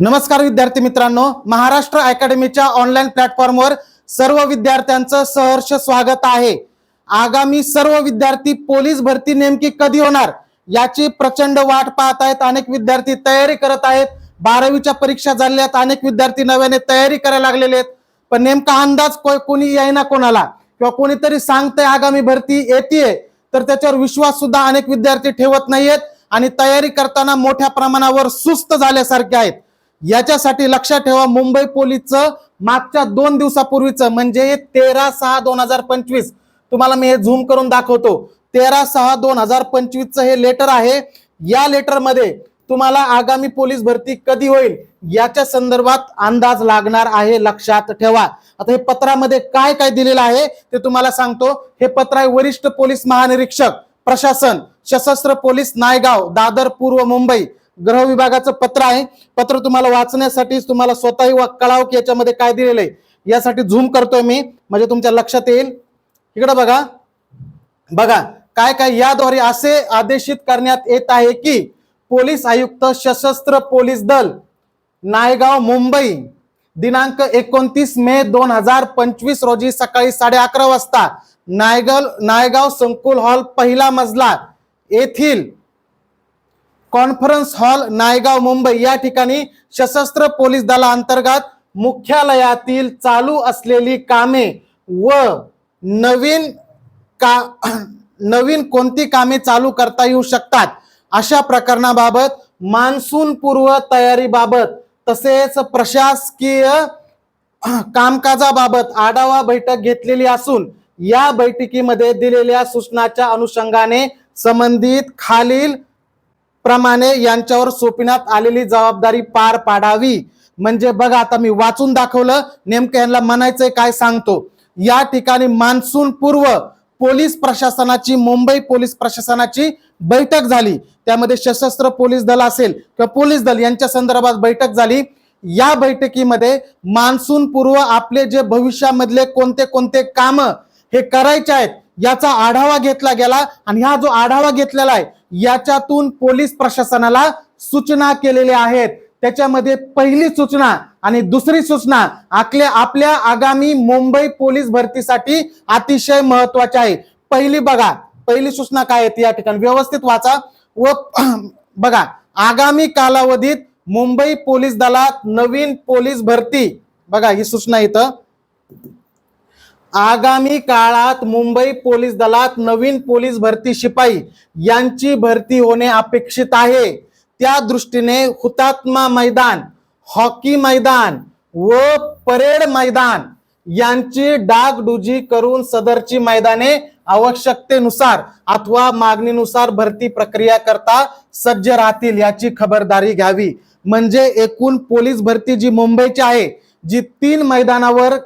नमस्कार विद्यार्थी मित्रांनो महाराष्ट्र अकॅडमीच्या ऑनलाईन प्लॅटफॉर्मवर सर्व विद्यार्थ्यांचं सहर्ष स्वागत आहे. आगामी सर्व विद्यार्थी पोलीस भरती नेमकी कधी होणार याची प्रचंड वाट पाहत आहेत. अनेक विद्यार्थी तयारी करत आहेत. बारावीच्या परीक्षा झाल्यात. आहेत अनेक विद्यार्थी नव्याने तयारी करायला लागलेले आहेत. पण नेमका अंदाज को- कोणी येईना कोणाला? किंवा कोणीतरी सांगतंय आगामी भरती येते तर त्याच्यावर विश्वास सुद्धा अनेक विद्यार्थी ठेवत नाहीयेत. आणि तयारी करताना मोठ्या प्रमाणावर सुस्त झाल्यासारखे आहेत. याच्यासाठी लक्षात ठेवा मुंबई पोलीसचं मागच्या दोन दिवसापूर्वीचं म्हणजे तेरा सहा दोन हजार पंचवीस. तुम्हाला मी हे झूम करून दाखवतो. तेरा सहा दोन हजार पंचवीसचं हे लेटर आहे. या लेटरमध्ये तुम्हाला आगामी पोलीस भरती कधी होईल याच्या संदर्भात अंदाज लागणार आहे लक्षात ठेवा. आता हे पत्रामध्ये काय काय दिलेलं आहे ते तुम्हाला सांगतो. हे पत्र आहे वरिष्ठ पोलीस महानिरीक्षक प्रशासन सशस्त्र पोलीस नायगाव दादर पूर्व मुंबई. गृह विभागाचं पत्र आहे. पत्र तुम्हाला वाचण्यासाठी तुम्हाला स्वतःही वा- कळावं की याच्यामध्ये काय दिलेलं आहे. यासाठी झूम करतोय मी. म्हणजे तुमच्या लक्षात येईल. इकडं बघा. बघा काय काय याद्वारे असे आदेशित करण्यात येत आहे की पोलीस आयुक्त सशस्त्र पोलीस दल नायगाव मुंबई दिनांक एकोणतीस मे दोन हजार पंचवीस रोजी सकाळी साडे अकरा वाजता नायगाव नायगाव संकुल हॉल पहिला मजला येथील कॉन्फरन्स हॉल नायगाव मुंबई या ठिकाणी सशस्त्र पोलीस दलाअंतर्गत मुख्यालयातील चालू असलेली कामे व नवीन का नवीन कोणती कामे चालू करता येऊ शकतात? अशा प्रकरणाबाबत मान्सून पूर्व तयारीबाबत तसेच प्रशासकीय कामकाजाबाबत आढावा बैठक घेतलेली असून या बैठकीमध्ये दिलेल्या सूचनाच्या अनुषंगाने संबंधित खालील प्रमाणे यांच्यावर सोपविण्यात आलेली जबाबदारी पार पाडावी. म्हणजे बघा आता मी वाचून दाखवलं. नेमकं यांना म्हणायचंय काय सांगतो. या ठिकाणी मान्सून पूर्व पोलीस प्रशासनाची मुंबई पोलीस प्रशासनाची बैठक झाली. त्यामध्ये सशस्त्र पोलीस दल असेल किंवा पोलीस दल यांच्या संदर्भात बैठक झाली. या बैठकीमध्ये मान्सून पूर्व आपले जे भविष्यामधले कोणते कोणते काम हे करायचे आहेत याचा आढावा घेतला गेला आणि हा जो आढावा घेतलेला आहे याच्यातून पोलीस प्रशासनाला सूचना केलेल्या आहेत. त्याच्यामध्ये पहिली सूचना आणि दुसरी सूचना आपल्या आपल्या आगामी मुंबई पोलीस भरतीसाठी अतिशय महत्वाची आहे. पहिली बघा पहिली सूचना काय येते या ठिकाणी व्यवस्थित वाचा व बघा आगामी कालावधीत मुंबई पोलीस दलात नवीन पोलीस भरती. बघा ही सूचना इथं. आगामी काळात मुंबई पोलीस दलात नवीन पोलीस भरती शिपाई यांची भरती होणे अपेक्षित आहे. त्या दृष्टीने हुतात्मा मैदान हॉकी मैदान व परेड मैदान यांची डागडुजी करून सदरची मैदाने आवश्यकतेनुसार अथवा मागणीनुसार भरती प्रक्रिया करता सज्ज राहतील याची खबरदारी घ्यावी. म्हणजे एकूण पोलीस भरती जी मुंबईची आहे जी तीन मैदानावर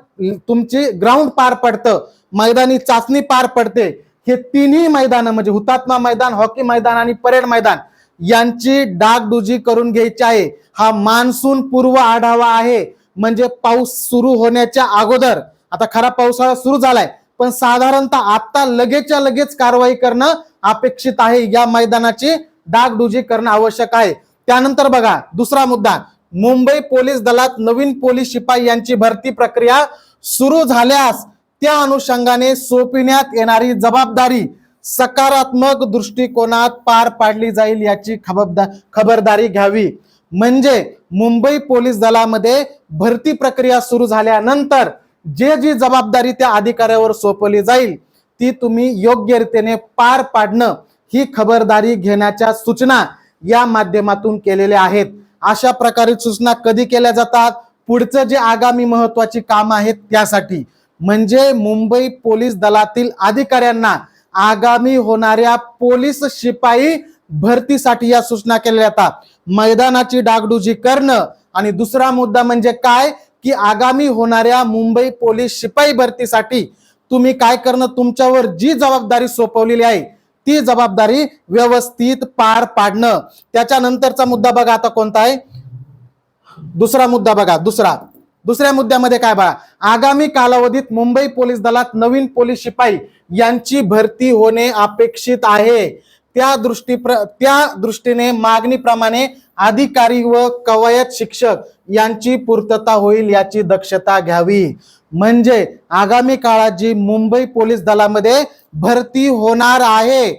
तुमची ग्राउंड पार पडतं मैदानी चाचणी पार पडते हे तिन्ही मैदान म्हणजे हुतात्मा मैदान हॉकी मैदान आणि परेड मैदान यांची डागडुजी करून घ्यायची आहे. हा मान्सून पूर्व आढावा आहे. म्हणजे पाऊस सुरू होण्याच्या अगोदर आता खरा पावसाळा सुरू झालाय पण साधारणतः आता लगेचच्या लगेच कारवाई करणं अपेक्षित आहे. या मैदानाची डागडुजी करणं आवश्यक आहे. त्यानंतर बघा दुसरा मुद्दा मुंबई पोलीस दलात नवीन पोलीस शिपाई यांची भरती प्रक्रिया सुरू झाल्यास त्या अनुषंगाने सोपिण्यात येणारी जबाबदारी सकारात्मक दृष्टिकोनात पार पाडली जाईल याची खबरदा खबरदारी घ्यावी. म्हणजे मुंबई पोलीस दलामध्ये भरती प्रक्रिया सुरू झाल्यानंतर जे जी जबाबदारी त्या अधिकाऱ्यावर सोपवली जाईल ती तुम्ही योग्य रीतीने पार पाडणं ही खबरदारी घेण्याच्या सूचना या माध्यमातून केलेल्या आहेत. अशा प्रकारे सूचना कधी केल्या जातात? पुढचं जे आगामी महत्वाची काम आहेत त्यासाठी. म्हणजे मुंबई पोलीस दलातील अधिकाऱ्यांना आगामी होणाऱ्या पोलीस शिपाई भरतीसाठी या सूचना केल्या जातात. मैदानाची डागडुजी करणं आणि दुसरा मुद्दा म्हणजे काय? की आगामी होणाऱ्या मुंबई पोलीस शिपाई भरतीसाठी तुम्ही काय करणं? तुमच्यावर जी जबाबदारी सोपवलेली आहे ती जबाबदारी व्यवस्थित पार पाडणं. त्याच्यानंतरचा मुद्दा बघा आता कोणता आहे? दुसरा मुद्दा बघा दुसरा. दुसऱ्या मुद्द्यामध्ये काय बघा? आगामी कालावधीत मुंबई पोलीस दलात नवीन पोलीस शिपाई यांची भरती होणे अपेक्षित आहे. त्या दृष्टी त्या दृष्टीने मागणीप्रमाणे अधिकारी व कवायत शिक्षक यांची पूर्तता होईल याची दक्षता घ्यावी. म्हणजे आगामी काळात जी मुंबई पोलीस दलामध्ये भरती होणार आहे.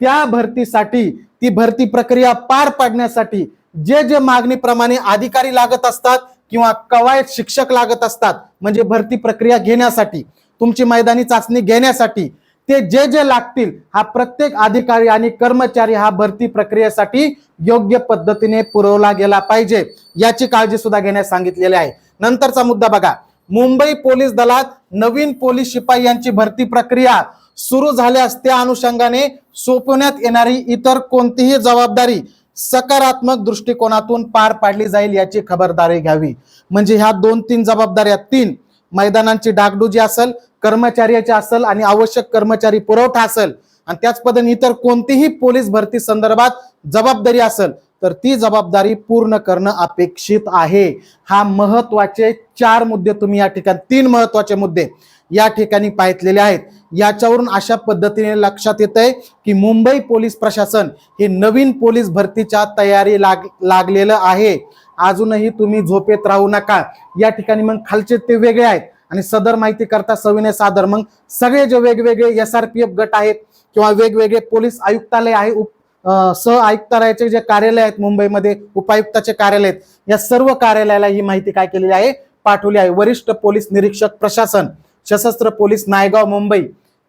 त्या भरतीसाठी ती भरती प्रक्रिया पार पाडण्यासाठी जे जे मागणीप्रमाणे अधिकारी लागत असतात किंवा कवायत शिक्षक लागत असतात म्हणजे भरती प्रक्रिया घेण्यासाठी तुमची मैदानी चाचणी घेण्यासाठी ते जे जे लागतील हा प्रत्येक अधिकारी आणि कर्मचारी हा भरती प्रक्रियेसाठी योग्य पद्धतीने पुरवला गेला पाहिजे याची काळजी सुद्धा घेण्यास सांगितलेली आहे. नंतरचा मुद्दा बघा. मुंबई पोलीस दलात नवीन पोलीस शिपाई यांची भरती प्रक्रिया सुरू झाल्यास त्या अनुषंगाने सोपवण्यात येणारी इतर कोणतीही जबाबदारी सकारात्मक दृष्टिकोनातून पार पाडली जाईल याची खबरदारी घ्यावी. म्हणजे ह्या दोन तीन जबाबदाऱ्या तीन मैदानांची डागडुजी असेल कर्मचाऱ्याची असेल आणि आवश्यक कर्मचारी पुरवठा असेल आणि त्याच पद्धतीने इतर कोणतीही पोलीस भरती संदर्भात जबाबदारी असेल तर ती जबाबदारी पूर्ण करणं अपेक्षित आहे. हा महत्त्वाचे चार मुद्दे तुम्ही या ठिकाणी तीन महत्त्वाचे मुद्दे. या ठिकाणी पाहितलेले आहेत. याच्यावरून अशा पद्धतीने लक्षात येत आहे की मुंबई पोलीस प्रशासन हे नवीन पोलीस भरतीच्या तयारी लाग लागलेलं आहे. अजूनही तुम्ही झोपेत राहू नका. या ठिकाणी मग खालचे ते वेगळे आहेत. आणि सदर माहिती करता सविनय सादर. मग सगळे जे वेगवेगळे एस आर पी एफ गट आहेत किंवा वेगवेगळे पोलीस आयुक्तालय आहे उप सह आयुक्तालयाचे जे कार्यालय आहेत मुंबईमध्ये उपायुक्ताचे कार्यालय आहेत या सर्व कार्यालयाला ही माहिती काय केलेली आहे? पाठवली आहे. वरिष्ठ पोलीस निरीक्षक प्रशासन. सशस्त्र पोलीस नायगाव मुंबई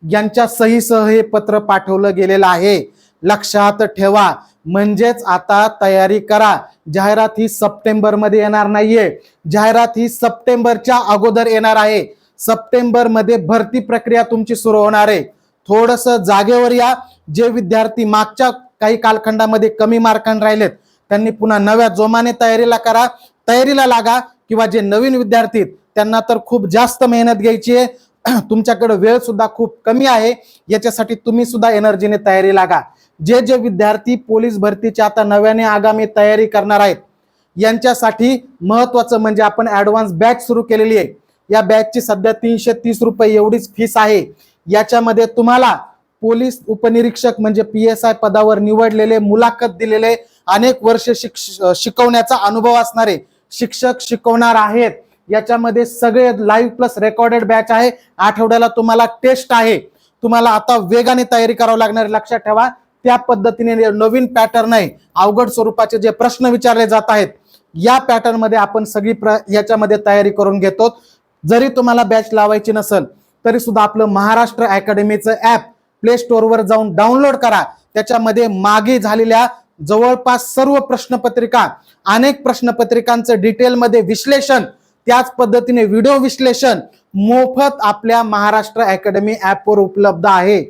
यांच्या सहीसह हे पत्र पाठवलं गेलेलं आहे. लक्षात ठेवा म्हणजेच आता तयारी करा. जाहिरात ही सप्टेंबरमध्ये येणार नाहीये. जाहिरात ही सप्टेंबरच्या अगोदर येणार आहे. सप्टेंबरमध्ये भरती प्रक्रिया तुमची सुरू होणार आहे. थोडस जागेवर या. जे विद्यार्थी मागच्या काही कालखंडामध्ये कमी मार्कांनी राहिलेत त्यांनी पुन्हा नव्या जोमाने तयारीला करा. तयारीला लागा किंवा जे नवीन विद्यार्थी त्यांना तर खूप जास्त मेहनत घ्यायची आहे. तुमच्याकडे वेळ सुद्धा खूप कमी आहे. याच्यासाठी तुम्ही सुद्धा एनर्जीने तयारी लागा. जे जे विद्यार्थी पोलीस भरतीची आता नव्याने आगामी तयारी करणार आहेत यांच्यासाठी महत्वाचं म्हणजे आपण ऍडव्हान्स बॅच सुरू केलेली आहे. या बॅचची सध्या तीनशे तीस रुपये एवढीच फीस आहे. याच्यामध्ये तुम्हाला पोलीस उपनिरीक्षक म्हणजे पी एस आय पदावर निवडलेले मुलाखत दिलेले अनेक वर्ष शिक्ष शिकवण्याचा अनुभव असणारे शिक्षक शिकवणार आहेत. याच्यामध्ये सगळे लाईव्ह प्लस रेकॉर्डेड बॅच आहे. आठवड्याला तुम्हाला टेस्ट आहे. तुम्हाला आता वेगाने तयारी करावी लागणार लक्षात ठेवा. त्या पद्धतीने नवीन पॅटर्न आहे अवघड स्वरूपाचे जे प्रश्न विचारले जात आहेत या पॅटर्नमध्ये आपण सगळी प्र याच्यामध्ये तयारी करून घेतो. जरी तुम्हाला बॅच लावायची नसेल तरी सुद्धा आपलं महाराष्ट्र अकॅडमीचं ऍप प्ले स्टोअरवर जाऊन डाउनलोड करा. त्याच्यामध्ये मागे झालेल्या जवळपास सर्व प्रश्नपत्रिका अनेक प्रश्नपत्रिकांचं डिटेलमध्ये विश्लेषण त्याच पद्धतीने व्हिडिओ विश्लेषण मोफत आपल्या महाराष्ट्र अकॅडमी ॲपवर उपलब्ध आहे.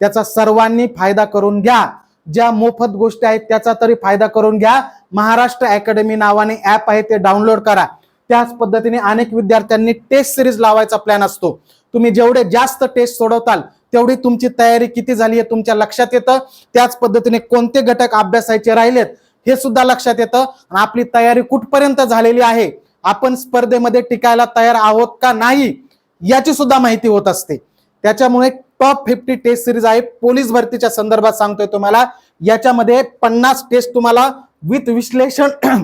त्याचा सर्वांनी फायदा करून घ्या. ज्या मोफत गोष्टी आहेत त्याचा तरी फायदा करून घ्या. महाराष्ट्र अकॅडमी नावाने ॲप आहे ते डाउनलोड करा. त्याच पद्धतीने अनेक विद्यार्थ्यांनी टेस्ट सिरीज लावायचा प्लॅन असतो. तुम्ही जेवढे जास्त टेस्ट सोडवताल तेवढी तुमची तयारी किती झाली आहे तुमच्या लक्षात येतं. त्याच पद्धतीने कोणते घटक अभ्यासायचे राहिलेत हे सुद्धा लक्षात येतं. आणि आपली तयारी कुठपर्यंत झालेली आहे आपण स्पर्धेमध्ये टिकायला तयार आहोत का नाही याची सुद्धा माहिती होत असते. त्याच्यामुळे टॉप फिफ्टी टेस्ट सिरीज आहे. पोलीस भरतीच्या संदर्भात सांगतोय तुम्हाला. याच्यामध्ये पन्नास टेस्ट तुम्हाला विथ विश्लेषण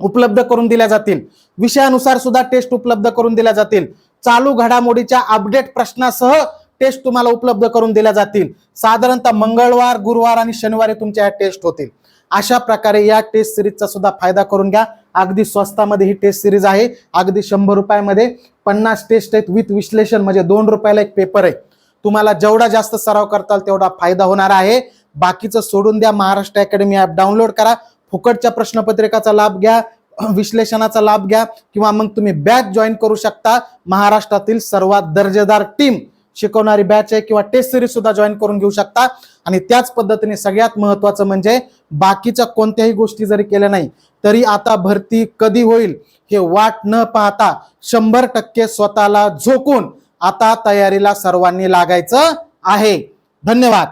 उपलब्ध करून दिल्या जातील. विषयानुसार सुद्धा टेस्ट उपलब्ध करून दिल्या जातील. चालू घडामोडीच्या अपडेट प्रश्नासह टेस्ट तुम्हाला उपलब्ध करून दिल्या जातील. साधारणतः मंगळवार गुरुवार आणि शनिवारी तुमच्या या टेस्ट होतील. अशा प्रकारे या टेस्ट सिरीजचा सुद्धा फायदा करून घ्या. अगदी स्वस्तामध्ये ही टेस्ट सिरीज आहे. अगदी शंभर रुपयामध्ये. पन्नास टेस्ट आहेत. विथ विश्लेषण म्हणजे दोन रुपयाला एक पेपर आहे. तुम्हाला जेवढा जास्त सराव करताल तेवढा फायदा होणार आहे. बाकीचं सोडून द्या. महाराष्ट्र अकॅडमी ॲप डाउनलोड करा. फुकटच्या प्रश्नपत्रिकाचा लाभ घ्या. विश्लेषणाचा लाभ घ्या. किंवा मग तुम्ही बॅच जॉईन करू शकता. महाराष्ट्रातील सर्वात दर्जेदार टीम शिकवणारी बॅच आहे किंवा टेस्ट सिरीज सुद्धा जॉईन करून घेऊ शकता. आणि त्याच पद्धतीने सगळ्यात महत्वाचं म्हणजे बाकीच्या कोणत्याही गोष्टी जरी केल्या नाही तरी आता भरती कधी होईल हे वाट न पाहता शंभर टक्के स्वतःला झोकून आता तयारीला सर्वांनी लागायचं आहे. धन्यवाद.